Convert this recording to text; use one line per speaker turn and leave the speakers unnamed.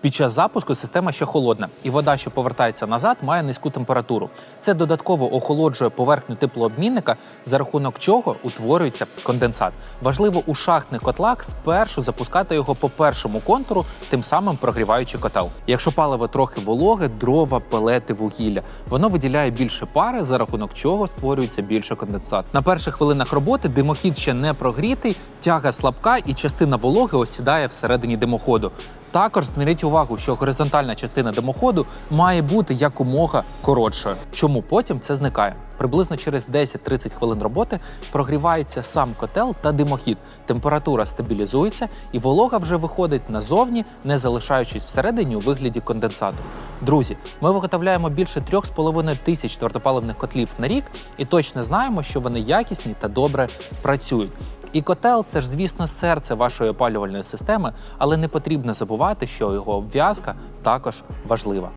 Під час запуску система ще холодна, і вода, що повертається назад, має низьку температуру. Це додатково охолоджує поверхню теплообмінника, за рахунок чого утворюється конденсат. Важливо у шахтних котлах спершу запускати його по першому контуру, тим самим прогріваючи котел. Якщо паливо трохи вологе, дрова, пелети, вугілля, воно виділяє більше пари, за рахунок чого створюється більше конденсат. На перших хвилинах роботи димохід ще не прогрітий, тяга слабка і частина вологи осідає всередині димоходу. Також зверніть увагу, що горизонтальна частина димоходу має бути якомога коротшою. Чому потім це зникає? Приблизно через 10-30 хвилин роботи прогрівається сам котел та димохід. Температура стабілізується, і волога вже виходить назовні, не залишаючись всередині у вигляді конденсату. Друзі, ми виготовляємо більше 3,5 тисяч твердопаливних котлів на рік і точно знаємо, що вони якісні та добре працюють. І котел це ж, звісно, серце вашої опалювальної системи, але не потрібно забувати, що його обв'язка також важлива.